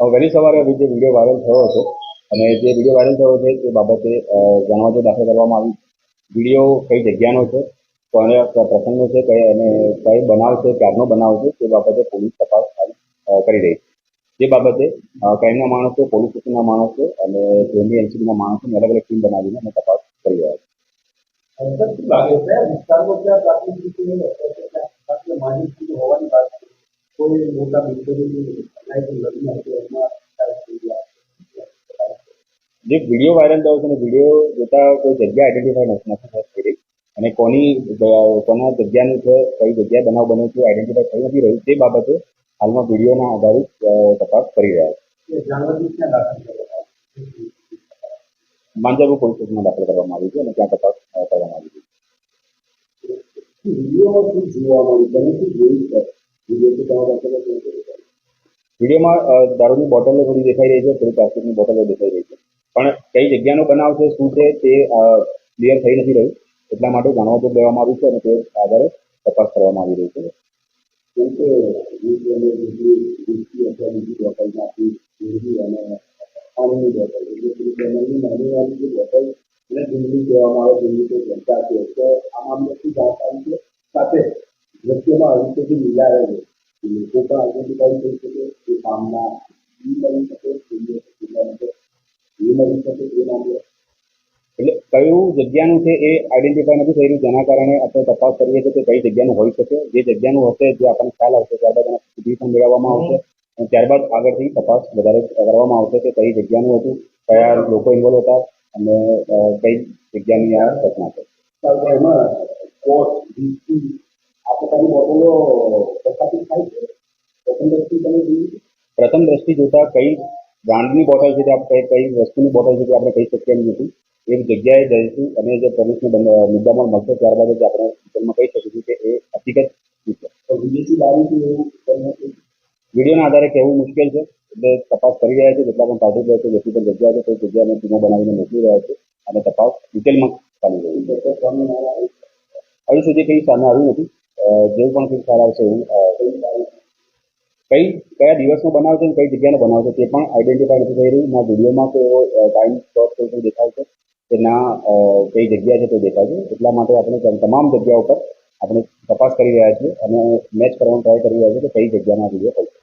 વહેલી સવારે જે વીડિયો વાયરલ થયો હતો, અને જે વીડિયો વાયરલ થયો છે, તે બાબતે જાણવા દાખલ કરવામાં આવી વીડિયો કઈ જગ્યાનો છે, કોને પ્રસંગનો છે, કઈ અને કઈ બનાવ છે, ક્યારનો બનાવ છે, તે બાબતે પોલીસ તપાસ કરી રહી છે. જે બાબતે ક્રાઇમના માણસો, પોલીસ સ્ટેશનના માણસો અને જેની એનસીબીના માણસોની અલગ અલગ ટીમ બનાવીને અમે તપાસ કરી રહ્યા છે. કોઈ મોટા જે વીડિયો વાયરલ થયો છે ને વીડિયો જોતા કોઈ જગ્યા આઈડેન્ટિફાઈ નથી નથી રહી અને કોની, કોના જગ્યાનું છે, કઈ જગ્યા બનાવ બન્યો છે આઈડેન્ટિફાઈ થઈ નથી રહ્યું, તે બાબતે હાલમાં વિડીયોના આધારિત તપાસ કરી રહ્યા છે? માંજાબુ પોલીસ સ્ટેશનમાં દાખલ કરવામાં આવી છે અને ત્યાં તપાસ કરવામાં આવી છે વિડીયોમાં શું જોવા મળ્યું તમે શું જોયું છે વીડિયો તમારા પાસે. વિડીયોમાં દારૂની બોટલો થોડી દેખાઈ રહી છે, થોડી પ્લાસ્ટિકની બોટલો દેખાઈ રહી છે. પણ કઈ જગ્યાનો બનાવ છે, શું છે તે ક્લિયર થઈ નથી રહ્યું. એટલા માટે જાણવા તો લેવામાં આવ્યું છે અને તે આધારે તપાસ કરવામાં આવી રહી છે. સાથે વ્યક્તિઓમાં આવી રીતે મિલાવે છે લોકો પણ આઈડેન્ટિફાઈ થઈ શકે કામના કયું જગ્યાનું છે એ આઈડેન્ટિફાઈ નથી રહ્યું જેના કારણે આપણે તપાસ કરીએ છીએ કે કઈ જગ્યાનું હોઈ શકે. જે જગ્યાનું હશે, જે આપણને ખ્યાલ આવશે, ત્યારબાદ એના સીધી પણ મેળવવામાં આવશે. અને ત્યારબાદ આગળથી તપાસ વધારે કરવામાં આવશે કે કઈ જગ્યાનું હતું, કયા લોકો ઇન્વોલ્વ હતા અને કઈ જગ્યાની આ ઘટના છે. એમાં, કોર્ટ ડીસી આ પ્રકારની બોટલો પ્રથમ દ્રષ્ટિ જોતા કઈ બ્રાન્ડની બોટલ છે તે આપણે કઈ વસ્તુની બોટલ છે તે આપણે કહી શકીએ એમ નથી. એ જગ્યાએ જઈશું અને જે બંધ- મુદ્દામાં મળશે ત્યારબાદ જ આપણે ડિટેલમાં કહી શકીશું કે એ હકીકત વિડીયોના આધારે કહેવું મુશ્કેલ છે. એટલે તપાસ કરી રહ્યા છે જેટલા પણ પાર્ટી છે જેટલી પણ જગ્યા છે તે જગ્યાને ટીમો બનાવીને મોકલી રહ્યા છે અને તપાસ ડિટેલમાં ચાલી રહી છે. હજુ સુધી કંઈ સામે આવ્યું નથી. જે જેવું પણ કંઈક ખ્યાલ આવશે એવું કઈ, કયા દિવસનો બનાવ છે કઈ જગ્યાનો બનાવ છે તે પણ આઈડેન્ટિફાઈ નથી થઈ રહ્યું. ના વિડીયોમાં કોઈ એવો ટાઈમ સ્લોટ કોઈ દેખાય છે કે ના કઈ જગ્યા છે તે દેખાય છે. એટલા માટે આપણે તમામ જગ્યા ઉપર આપણે તપાસ કરી રહ્યા છીએ અને મેચ કરવાનો ટ્રાય કરી રહ્યા છીએ કે કઈ જગ્યામાં વીડિયો હોય